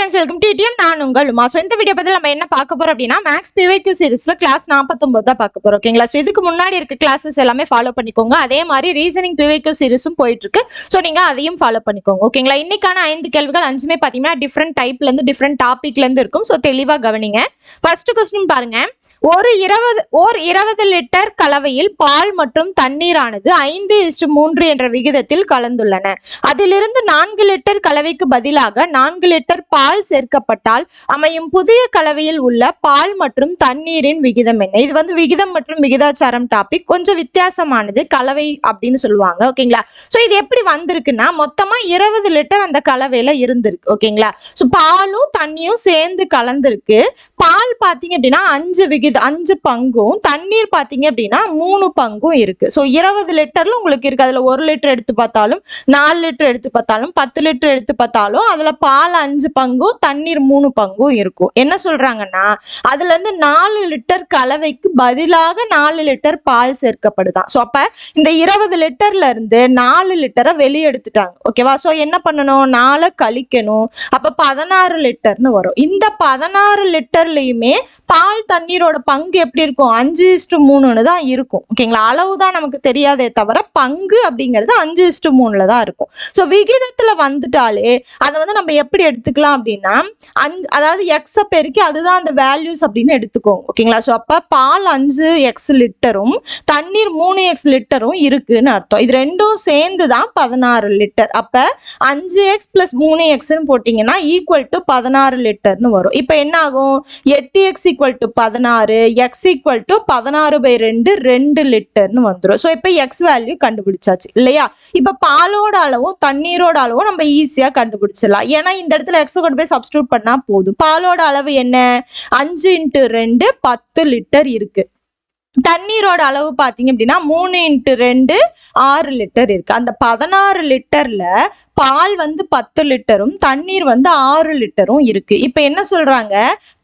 Friends welcome TDM நான் உங்கள் Uma. So இந்த வீடியோ பற்றி நம்ம என்ன பார்க்க போகிறோம் அப்படின்னா மேக்ஸ் பிவைக்கு சீரிஸில் கிளாஸ் நாற்பத்தொம்பது தான் பார்க்க போகிறோம் ஓகேங்களா ஸோ இதுக்கு முன்னாடி இருக்க கிளாஸஸ் எல்லாமே ஃபாலோ பண்ணிக்கோங்க. அதே மாதிரி ரீசனிங் பிவைக்கு சீரிஸும் போயிட்டுருக்கு ஸோ நீங்கள் அதையும் ஃபாலோ பண்ணிக்கோங்க ஓகேங்களா இன்னைக்கான ஐந்து கேள்விகள் அஞ்சுமே பார்த்தீங்கன்னா டிஃப்ரெண்ட் டைப்லேருந்து டிஃப்ரெண்ட் டாப்பிக்லேருந்து இருக்கும். ஸோ தெளிவாக கவனிங்க. ஃபர்ஸ்ட் கொஸ்டின் பாருங்கள் ஒரு இருபது ஓர் இருபது லிட்டர் கலவையில் பால் மற்றும் தண்ணீரானது ஐந்து இஸ்டு மூன்று என்ற விகிதத்தில் கலந்துள்ளன. அதிலிருந்து நான்கு லிட்டர் கலவைக்கு பதிலாக நான்கு லிட்டர் பால் சேர்க்கப்பட்டால் அமையும் புதிய கலவையில் உள்ள பால் மற்றும் தண்ணீரின் விகிதம் என்ன? இது வந்து விகிதம் மற்றும் விகிதாச்சாரம் டாபிக் கொஞ்சம் வித்தியாசமானது கலவை அப்படின்னு சொல்லுவாங்க ஓகேங்களா? ஸோ இது எப்படி வந்திருக்குன்னா மொத்தமா இருபது லிட்டர் அந்த கலவையில இருந்திருக்கு ஓகேங்களா? ஸோ பாலும் தண்ணியும் சேர்ந்து கலந்திருக்கு. பால் பார்த்தீங்க அப்படின்னா அஞ்சு விகிதம் அஞ்சு பங்கும். தண்ணீர் பாத்தீங்க அப்படின்னா மூணு பங்கும் இருக்கு. ஸோ இருபது லிட்டர்ல உங்களுக்கு இருக்கு. அதுல ஒரு லிட்டர் எடுத்து பார்த்தாலும் நாலு லிட்டர் எடுத்து பார்த்தாலும் பத்து லிட்டர் எடுத்து பார்த்தாலும் அதுல பால் அஞ்சு பங்கும் தண்ணீர் மூணு பங்கும் இருக்கும். என்ன சொல்றாங்கன்னா அதுல இருந்து நாலு லிட்டர் கலவைக்கு பதிலாக நாலு லிட்டர் பால் சேர்க்கப்படுதான். ஸோ அப்ப இந்த இருபது லிட்டர்ல இருந்து நாலு லிட்டரை வெளியே எடுத்துட்டாங்க. ஓகேவா ஸோ என்ன பண்ணணும்? நாலை கழிக்கணும். அப்ப பதினாறு லிட்டர்னு வரும். இந்த பதினாறு லிட்டர்லயுமே பால் தண்ணீரோட பங்கு எப்படி இருக்கும்? அஞ்சு இஸ்டு மூணுன்னு தான் இருக்கும். ஓகேங்களா? அளவு தான் நமக்கு தெரியாதே தவிர பங்கு அப்படிங்கிறது அஞ்சு இஸ்டு மூணுல தான் இருக்கும். ஸோ விகிதத்துல வந்துட்டாலே அதை வந்து நம்ம எப்படி எடுத்துக்கலாம் அப்படின்னா அஞ்சு அதாவது எக்ஸை பெருக்கி அதுதான் அந்த வேல்யூஸ் அப்படின்னு எடுத்துக்கோங்க. ஓகேங்களா? ஸோ அப்போ பால் அஞ்சு எக்ஸ் லிட்டரும் தண்ணீர் மூணு எக்ஸ் லிட்டரும் இருக்குன்னு அர்த்தம். இது ரெண்டும் சேர்ந்து தான் பதினாறு லிட்டர். அப்போ அஞ்சு எக்ஸ் பிளஸ் மூணு எக்ஸ்ன்னு போட்டிங்கன்னா ஈக்குவல் டு பதினாறு லிட்டர்னு வரும். இப்போ என்ன ஆகும்? எட்டு எக்ஸ் ஈக்குவல் டு பதினாறு. எக்ஸ் ஈக்குவல் டு பதினாறு பை ரெண்டு ரெண்டு லிட்டர்னு வந்துடும் ஸோ இப்போ எக்ஸ் வேல்யூ கண்டுபிடிச்சாச்சு இல்லையா? இப்போ பாலோட அளவும் தண்ணீரோட அளவும் நம்ம ஈஸியாக கண்டுபிடிச்சிடலாம். ஏன்னா இந்த இடத்துல எக்ஸ் கொண்டு போய் சப்ஸ்டியூட் பண்ணா போதும். பாலோட அளவு என்ன? அஞ்சு இன்ட்டு ரெண்டு பத்து லிட்டர் இருக்கு. தண்ணீரோட அளவு பார்த்தீங்க அப்படின்னா மூணு இன்ட்டு ரெண்டு ஆறு லிட்டர் இருக்கு. அந்த பதினாறு லிட்டர்ல பால் வந்து பத்து லிட்டரும் தண்ணீர் வந்து ஆறு லிட்டரும் இருக்கு. இப்போ என்ன சொல்றாங்க?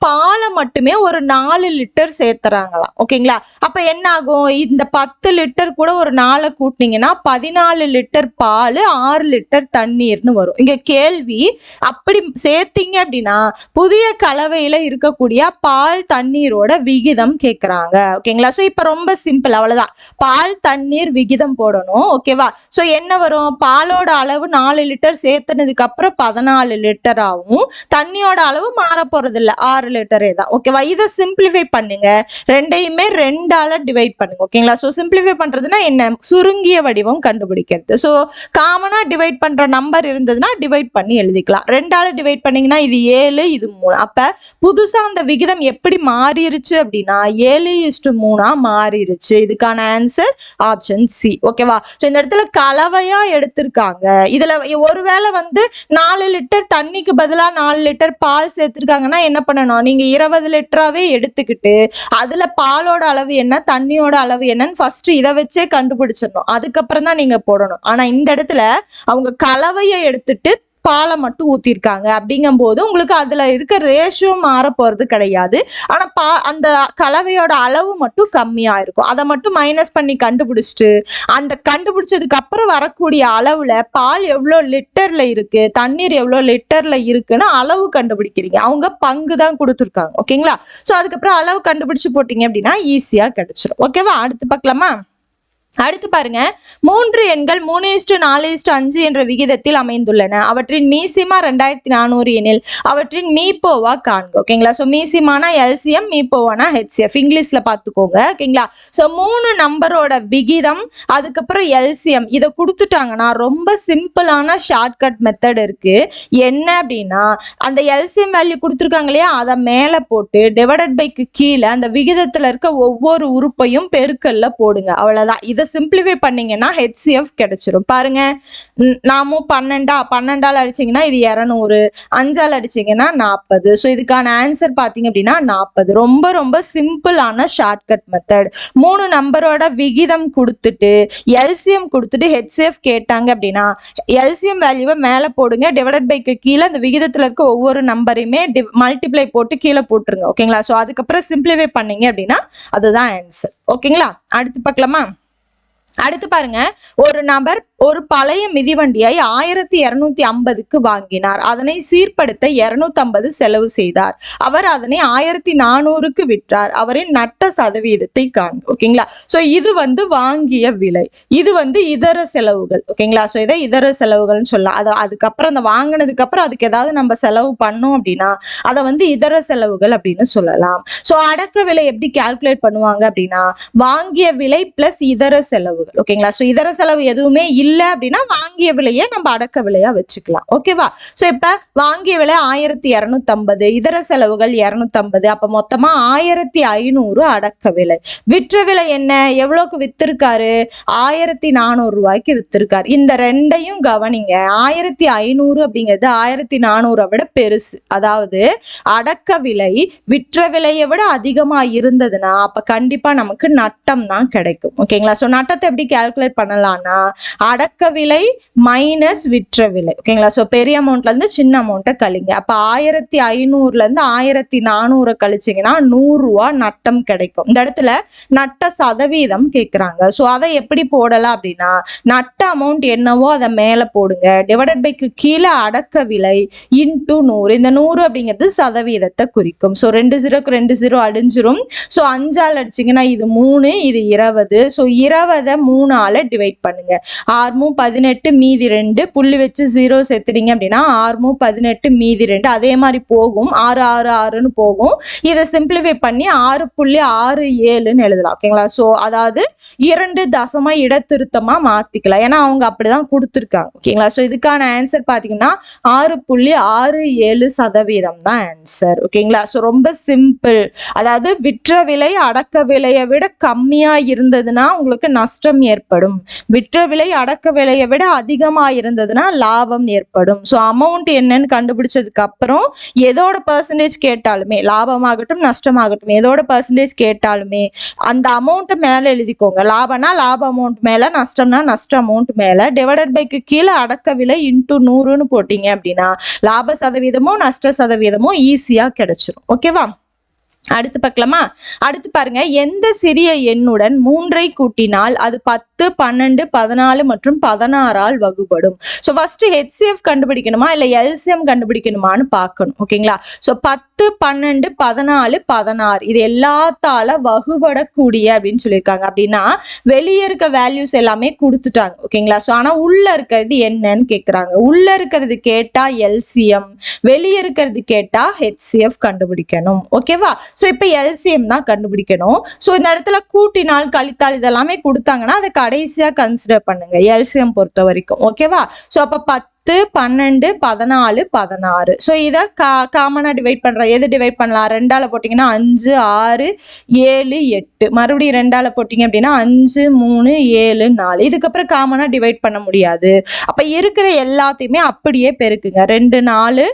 பாலை மட்டுமே ஒரு நாலு லிட்டர் சேர்த்துறாங்களாம். ஓகேங்களா? அப்ப என்ன ஆகும் இந்த பத்து லிட்டர் கூட ஒரு நாளை கூட்டினீங்கன்னா பதினாலு லிட்டர் பால் ஆறு லிட்டர் தண்ணீர்னு வரும். இங்க கேள்வி அப்படி சேர்த்தீங்க அப்படின்னா புதிய கலவையில இருக்கக்கூடிய பால் தண்ணீரோட விகிதம் கேட்குறாங்க ஓகேங்களா? ஸோ இப்போ ரொம்ப சிம்பிள் அவ்வளவுதான். பால் தண்ணீர் விகிதம் போடணும். ஓகேவா? ஸோ என்ன வரும்? பாலோட அளவு நாலு லிட்டர் சேர்த்துனதுக்கு அப்புறம் பதினாலு லிட்டர் ஆகும் தண்ணியோட அளவு மாற போறது ஆறு லிட்டரே தான். ஓகேவா இதை சிம்பிளிஃபை பண்ணுங்க. ரெண்டையுமே ரெண்டால டிவைட் பண்ணுங்க. ஓகேங்களா ஸோ சிம்பிளிஃபை பண்றதுன்னா என்ன? சுருங்கிய வடிவம் கண்டுபிடிக்கிறது. ஸோ காமனா டிவைட் பண்ற நம்பர் இருந்ததுன்னா டிவைட் பண்ணி எழுதிக்கலாம். ரெண்டால டிவைட் பண்ணீங்கன்னா இது ஏழு இது மூணு. அப்ப புதுசா அந்த விகிதம் எப்படி மாறிடுச்சு அப்படின்னா ஏழு இஸ்டு மூணா மாறிடுச்சு இதுக்கான ஆன்சர் ஆப்ஷன் சி ஓகேவா ஸோ இந்த இடத்துல கலவையா எடுத்திருக்காங்க. இதுல ஒருவேளை வந்து நாலு லிட்டர் தண்ணிக்கு பதிலா நாலு லிட்டர் பால் சேர்த்துருக்காங்கன்னா என்ன பண்ணணும்? நீங்க இருபது லிட்டராவே எடுத்துக்கிட்டு அதுல பாலோட அளவு என்ன தண்ணியோட அளவு என்னன்னு ஃபர்ஸ்ட் இதை வச்சே கண்டுபிடிச்சிடணும். அதுக்கப்புறம் தான் நீங்க போடணும். ஆனா இந்த இடத்துல அவங்க கலவையை எடுத்துட்டு பாலை மட்டும் ஊற்றிருக்காங்க அப்படிங்கும்போது உங்களுக்கு அதில் இருக்க ரேஷியோ மாற போகிறது கிடையாது. ஆனால் பா அந்த கலவையோட அளவு மட்டும் கம்மியாக இருக்கும். அதை மட்டும் மைனஸ் பண்ணி கண்டுபிடிச்சிட்டு அந்த கண்டுபிடிச்சதுக்கு அப்புறம் வரக்கூடிய அளவில் பால் எவ்வளோ லிட்டரில் இருக்குது தண்ணீர் எவ்வளோ லிட்டரில் இருக்குன்னு அளவு கண்டுபிடிக்கிறீங்க. அவங்க பங்கு தான் கொடுத்துருக்காங்க. ஓகேங்களா? ஸோ அதுக்கப்புறம் அளவு கண்டுபிடிச்சு போட்டீங்க அப்படின்னா ஈஸியாக கிடச்சிரும். ஓகேவா அடுத்து பார்க்கலாமா? அடுத்து பாருங்க. மூன்று எண்கள் மூணு இஸ்டு நாலு இஸ்டு அஞ்சு என்ற விகிதத்தில் அமைந்துள்ளன. அவற்றின் மீசிமா ரெண்டாயிரத்தி நானூறு எனில் அவற்றின் மீப்போவா காண்க. ஓகேங்களா ஸோ மீசிமானா எல்சிஎம் மீப்போவானா ஹெச்சிஎஃப் இங்கிலீஷ்ல பார்த்துக்கோங்க ஓகேங்களா ஸோ மூணு நம்பரோட விகிதம் அதுக்கப்புறம் எல்சிஎம் இதை கொடுத்துட்டாங்கன்னா ரொம்ப சிம்பிளான ஷார்ட்கட் மெத்தட் இருக்கு. என்ன அப்படின்னா அந்த எல்சிஎம் வேல்யூ கொடுத்துருக்காங்க இல்லையா? அதை மேலே போட்டு டிவைடட் பைக்கு கீழே அந்த விகிதத்தில் இருக்க ஒவ்வொரு உறுப்பையும் பெருக்கல்ல போடுங்க. அவ்வளோதான் இதை சிம்பிளிஃபை பண்ணீங்கன்னா ஹெச்சிஎஃப் கிடைச்சிரும். பாருங்க நாமும் பன்னெண்டா பன்னெண்டால் அடிச்சீங்கன்னா இது இரநூறு அஞ்சால் அடிச்சீங்கன்னா நாற்பது ஸோ இதுக்கான ஆன்சர் பார்த்தீங்க அப்படின்னா நாற்பது ரொம்ப ரொம்ப சிம்பிளான ஷார்ட்கட் மெத்தட் மூணு நம்பரோட விகிதம் கொடுத்துட்டு எல்சிஎம் கொடுத்துட்டு ஹெச்சிஎஃப் கேட்டாங்க அப்படின்னா எல்சிஎம் வேல்யூவை மேலே போடுங்க டிவைடட் பைக்கு கீழே அந்த விகிதத்தில் இருக்க ஒவ்வொரு நம்பரையுமே மல்டிப்ளை போட்டு கீழே போட்டுருங்க ஓகேங்களா ஸோ அதுக்கப்புறம் சிம்பிளிஃபை பண்ணீங்க அப்படின்னா அதுதான் ஆன்சர் ஓகேங்களா அடுத்து பார்க்கலாமா? அடுத்து பாருங்க. ஒரு நபர் ஒரு பழைய மிதிவண்டியை ஆயிரத்தி இருநூத்தி ஐம்பதுக்கு வாங்கினார். அதனை சீர்படுத்த இருநூத்தி ஐம்பது செலவு செய்தார். அவர் அதனை ஆயிரத்தி நானூறுக்கு விற்றார். அவரின் நட்ட சதவீதத்தை காண் ஓகேங்களா? சோ இது வந்து வாங்கிய விலை. இது வந்து இதர செலவுகள். ஓகேங்களா? ஸோ இதை இதர செலவுகள்னு சொல்லலாம். அது அதுக்கப்புறம் அந்த வாங்கினதுக்கு அப்புறம் அதுக்கு ஏதாவது நம்ம செலவு பண்ணோம் அப்படின்னா அதை வந்து இதர செலவுகள் அப்படின்னு சொல்லலாம். ஸோ அடக்க விலை எப்படி கால்குலேட் பண்ணுவாங்க அப்படின்னா வாங்கிய விலை பிளஸ் இதர செலவு. செலவுகள் ஓகேங்களா? சோ இதர செலவு எதுவுமே இல்லை அப்படின்னா வாங்கிய விலையை நம்ம அடக்க விலையா வச்சுக்கலாம். ஓகேவா? சோ இப்ப வாங்கிய விலை ஆயிரத்தி இருநூத்தி ஐம்பது இதர செலவுகள் இரநூத்தம்பது அப்போ அப்ப மொத்தமா ஆயிரத்தி ஐநூறு அடக்க விலை. விற்ற விலை என்ன? எவ்வளவுக்கு வித்திருக்காரு? ஆயிரத்தி நானூறு ரூபாய்க்கு வித்திருக்காரு. இந்த ரெண்டையும் கவனிங்க. ஆயிரத்தி ஐநூறு அப்படிங்கிறது ஆயிரத்தி நானூறை விட பெருசு. அதாவது அடக்க விலை விற்ற விலையை விட அதிகமா இருந்ததுன்னா அப்ப கண்டிப்பா நமக்கு நட்டம் தான் கிடைக்கும். ஓகேங்களா? சோ நட்டத்தை எப்படி கால்குலேட் பண்ணலாம்னா அடக்க விலை மைனஸ் விற்ற விலை. ஓகேங்களா ஸோ பெரிய அமௌண்ட்ல இருந்து சின்ன அமௌண்ட்டை கழிங்க. அப்போ ஆயிரத்தி ஐநூறுல இருந்து ஆயிரத்தி நானூறு கழிச்சிங்கன்னா நூறுரூவா நட்டம் கிடைக்கும். இந்த இடத்துல நட்ட சதவீதம் கேட்குறாங்க ஸோ அதை எப்படி போடலாம் அப்படின்னா நட்ட அமௌண்ட் என்னவோ அதை மேலே போடுங்க. டிவைடட் பைக்கு கீழே அடக்க விலை இன்டூ நூறு. இந்த நூறு அப்படிங்கிறது சதவீதத்தை குறிக்கும். ஸோ ரெண்டு ஜீரோக்கு ரெண்டு ஜீரோ அடிஞ்சிரும். ஸோ அஞ்சால் அடிச்சிங்கன்னா இது மூணு இது இருபது. ஸோ இருபதை மூணால் டிவைட் பண்ணுங்க. ஆறுமும் பதினெட்டு மீதி ரெண்டு. புள்ளி வச்சு ஜீரோ சேர்த்துறீங்க அப்படின்னா ஆறுமும் பதினெட்டு மீதி ரெண்டு. அதே மாதிரி போகும். ஆறு ஆறு ஆறுன்னு போகும். இதை சிம்பிளிஃபை பண்ணி ஆறு புள்ளி ஆறு ஏழுன்னு எழுதலாம். ஓகேங்களா ஸோ அதாவது இரண்டு தசமா இடத்திருத்தமா மாத்திக்கலாம். ஏன்னா அவங்க அப்படிதான் கொடுத்துருக்காங்க. ஓகேங்களா ஸோ இதுக்கான ஆன்சர் பாத்தீங்கன்னா ஆறு புள்ளி ஆறு ஏழு சதவீதம் தான் ஆன்சர் ஓகேங்களா ஸோ ரொம்ப சிம்பிள் அதாவது விற்ற விலை அடக்க விலையை விட கம்மியா இருந்ததுன்னா உங்களுக்கு நஷ்டம் ஏற்படும். விற்ற விலை அடக்க விலையை விட அதிகமா இருந்ததுன்னா லாபம் ஏற்படும். ஸோ அமௌண்ட் என்னன்னு கண்டுபிடிச்சதுக்கு அப்புறம் எதோட பர்சன்டேஜ் கேட்டாலுமே லாபமாகட்டும் நஷ்டமாகட்டும் எதோட பர்சன்டேஜ் கேட்டாலுமே அந்த அமௌண்ட்டை மேலே எழுதிக்கோங்க. லாபம்னா லாப அமௌண்ட் மேலே நஷ்டம்னா நஷ்ட அமௌண்ட் மேலே டிவைடட் பைக்கு கீழே அடக்க விலை இன்ட்டு நூறுன்னு போட்டீங்க அப்படின்னா லாப சதவீதமும் நஷ்ட சதவீதமும் ஈஸியாக கிடைச்சிரும். ஓகேவா அடுத்து பார்க்கலாமா? அடுத்து பாருங்க எந்த சிறிய எண்ணுடன் மூன்றை கூட்டினால் அது பத்து பன்னெண்டு பதினாலு மற்றும் பதினாறால் வகுபடும். ஸோ ஃபர்ஸ்ட் ஹெச்சிஎஃப் கண்டுபிடிக்கணுமா? இல்லை எல்சிஎம் கண்டுபிடிக்கணுமான்னு பார்க்கணும். ஓகேங்களா ஸோ பத்து பன்னெண்டு பதினாலு பதினாறு இது எல்லாத்தால வகுபடக்கூடிய அப்படின்னு சொல்லியிருக்காங்க. அப்படின்னா வெளியே இருக்க வேல்யூஸ் எல்லாமே கொடுத்துட்டாங்க. ஓகேங்களா ஸோ ஆனால் உள்ள இருக்கிறது என்னன்னு கேட்குறாங்க உள்ள இருக்கிறது கேட்டா எல்சிஎம் வெளியே இருக்கிறது கேட்டா ஹெச்சிஎஃப் கண்டுபிடிக்கணும். ஓகேவா ஸோ இப்போ எல்சிஎம் தான் கண்டுபிடிக்கணும். ஸோ இந்த இடத்துல கூட்டினால் கழித்தால் இதெல்லாமே கொடுத்தாங்கன்னா அதை கடைசியாக கன்சிடர் பண்ணுங்க. எல்சிஎம் பொறுத்த வரைக்கும் ஓகேவா ஸோ அப்போ பத்து பத்து பன்னெண்டு பதினாலு பதினாறு. ஸோ இதை கா காமனாக டிவைட் பண்ணுற எது டிவைட் பண்ணலாம்? ரெண்டால போட்டிங்கன்னா அஞ்சு ஆறு ஏழு எட்டு. மறுபடியும் ரெண்டால் போட்டிங்க அப்படின்னா அஞ்சு மூணு ஏழு நாலு. இதுக்கப்புறம் காமனாக டிவைட் பண்ண முடியாது. அப்போ இருக்கிற எல்லாத்தையுமே அப்படியே பெருக்குங்க. ரெண்டு நாலு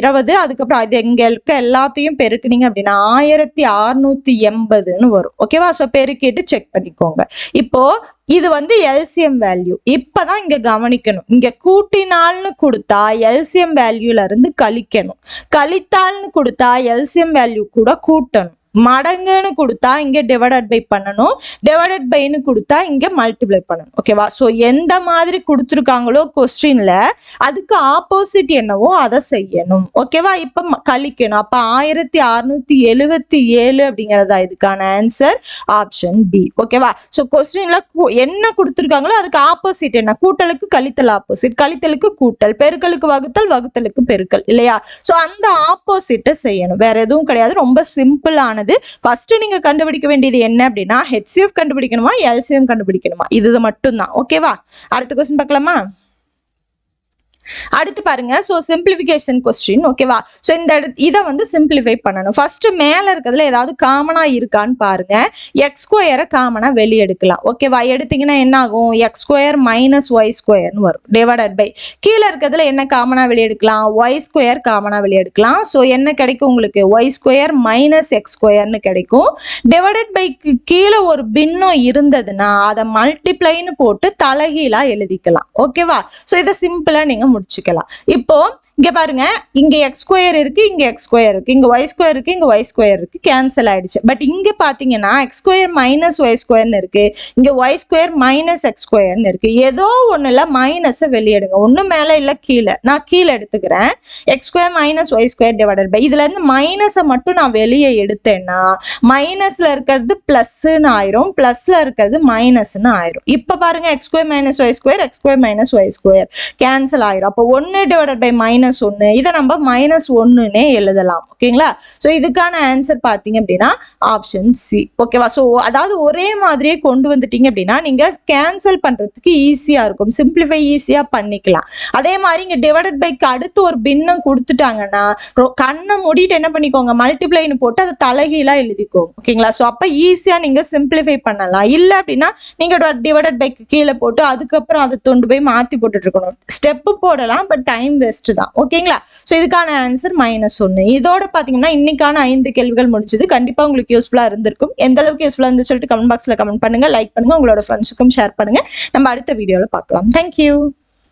இருபது. அதுக்கப்புறம் அது எங்கே இருக்க எல்லாத்தையும் பெருக்குனீங்க அப்படின்னா ஆயிரத்தி அறுநூத்தி எண்பதுன்னு வரும். ஓகேவா ஸோ பெருக்கிட்டு செக் பண்ணிக்கோங்க. இப்போது இது வந்து எல்சிஎம் வேல்யூ இப்பதான் இங்க கவனிக்கணும். இங்க கூட்டினால்னு கொடுத்தா எல்சிஎம் வேல்யூல இருந்து கழிக்கணும். கழித்தால்னு கொடுத்தா எல்சிஎம் வேல்யூ கூட கூட்டணும். மடங்குன்னு கொடுத்தா இங்க டிவைடட் பை பண்ணணும். டிவைடட் பைன்னு கொடுத்தா இங்க மல்டிப்ளை பண்ணணும். ஓகேவா ஸோ எந்த மாதிரி கொடுத்துருக்காங்களோ கொஸ்டின்ல அதுக்கு ஆப்போசிட் என்னவோ அதை செய்யணும். ஓகேவா இப்போ கழிக்கணும். அப்ப ஆயிரத்தி அறுநூத்தி எழுவத்தி ஏழு அப்படிங்கறதா இதுக்கான ஆன்சர் ஆப்ஷன் பி ஓகேவா ஸோ கொஸ்டின்ல என்ன கொடுத்துருக்காங்களோ அதுக்கு ஆப்போசிட் என்ன? கூட்டலுக்கு கழித்தல் ஆப்போசிட் கழித்தலுக்கு கூட்டல் பெருக்கலுக்கு வகுத்தல் வகுத்தலுக்கு பெருக்கல். இல்லையா? ஸோ அந்த ஆப்போசிட்டை செய்யணும். வேற எதுவும் கிடையாது. ரொம்ப சிம்பிளான ஆனது ஃபர்ஸ்ட் நீங்க கண்டுபிடிக்க வேண்டியது என்ன அப்படின்னா ஹெச்சிஎஃப் கண்டுபிடிக்கணுமா எல்சிஎம் கண்டுபிடிக்கணுமா? இது மட்டும்தான். ஓகேவா அடுத்த கொஸ்டின் பார்க்கலாமா? அடுத்து பாருங்க. ஸோ சிம்பிளிஃபிகேஷன் கொஸ்டின் ஓகேவா ஸோ இந்த இதை வந்து சிம்பிளிஃபை பண்ணணும். ஃபர்ஸ்ட் மேலே இருக்கிறதுல ஏதாவது காமனா இருக்கான்னு பாருங்க. எக்ஸ் ஸ்கொயரை காமனாக வெளியே எடுக்கலாம் ஓகேவா எடுத்தீங்கன்னா என்ன ஆகும்? எக்ஸ் ஸ்கொயர் மைனஸ் ஒய் ஸ்கொயர்னு வரும். டிவைடட் பை கீழே இருக்கிறதுல என்ன காமனாக வெளியெடுக்கலாம்? ஒய் ஸ்கொயர் காமனாக வெளியெடுக்கலாம். ஸோ என்ன கிடைக்கும் உங்களுக்கு? ஒய் ஸ்கொயர் மைனஸ் எக்ஸ் ஸ்கொயர்னு கிடைக்கும். டிவைடட் பைக்கு கீழே ஒரு பின்னம் இருந்ததுன்னா அதை மல்டிப்ளைன்னு போட்டு தலைகீழாக எழுதிக்கலாம். ஓகேவா ஸோ இதை சிம்பிளாக நீங்கள் முடிச்சுக்கலாம். இப்போ இங்கே பாருங்க இங்கே எக்ஸ் ஸ்கொயர் இருக்கு இங்கே எக்ஸ் ஸ்கொயர் இருக்கு. இங்கே ஒய் ஸ்கொயர் இருக்கு இங்கே ஒய் ஸ்கொயர் இருக்கு. கேன்சல் ஆயிடுச்சு. பட் இங்கே பார்த்தீங்கன்னா எக்ஸ் ஸ்கொயர் மைனஸ் ஒய் ஸ்கொயர்னு இருக்கு. இங்கே ஒய் ஸ்கொயர் மைனஸ் எக்ஸ் ஸ்கொயர்னு இருக்கு. ஏதோ ஒண்ணுல மைனஸை வெளியிடுங்க. ஒன்றும் மேலே இல்லை கீழே. நான் கீழே எடுத்துக்கிறேன். X square minus y square divided by இதுல இருந்து மைனஸை மட்டும் நான் வெளியே எடுத்தேன்னா மைனஸ்ல இருக்கிறது பிளஸ்ன்னு ஆயிரும். பிளஸ்ல இருக்கிறது மைனஸ்னு ஆயிரும். இப்போ பாருங்க x square minus y square x square minus y square cancel ஆயிரும். அப்போ ஒன்று டிவைடட் பை மைனஸ் ஒன்னு இதை நம்ம மைனஸ் ஒன்னுனே எழுதலாம். ஓகேங்களா? ஸோ இதுக்கான ஆன்சர் பார்த்தீங்க அப்படின்னா ஆப்ஷன் சி ஓகேவா ஸோ அதாவது ஒரே மாதிரியே கொண்டு வந்துட்டீங்க அப்படின்னா நீங்கள் கேன்சல் பண்றதுக்கு ஈஸியா இருக்கும். சிம்பிளிஃபை ஈஸியாக பண்ணிக்கலாம். அதே மாதிரி இங்க டிவைடட் பைக்கு அடுத்து ஒரு பின்னம் கொடுத்துட்டாங்கன்னா ரொ- கண்ணை மூடிட்டு என்ன பண்ணிக்கோங்க. மல்டிப்ளைன்னு போட்டு அதை தலைகீழா எழுதிக்கோங்க ஓகேங்களா? ஸோ அப்போ ஈஸியாக நீங்கள் சிம்பிளிஃபை பண்ணலாம். இல்லை அப்படின்னா நீங்க டிவைடட் பைக்கு கீழே போட்டு அதுக்கப்புறம் அதை தொண்டு போய் மாற்றி போட்டுட்டு இருக்கணும். ஸ்டெப்பு போடலாம் பட் டைம் வேஸ்ட் தான். ஓகேங்களா? ஸோ இதுக்கான ஆன்சர் மைனஸ் ஒன்று இதோட பார்த்தீங்கன்னா இன்னைக்கான ஐந்து கேள்விகள் முடிச்சது கண்டிப்பாக உங்களுக்கு யூஸ்ஃபுல்லாக இருந்திருக்கும். எந்த அளவுக்கு யூஸ்ஃபுல்லாக இருந்து சொல்லிட்டு கமெண்ட் பாக்ஸில் கமெண்ட் பண்ணுங்க. லைக் பண்ணுங்க. உங்களோட ஃப்ரெண்ட்ஸுக்கும் ஷேர் பண்ணுங்கள் நம்ம அடுத்த வீடியோவில் பார்க்கலாம். தேங்க்யூ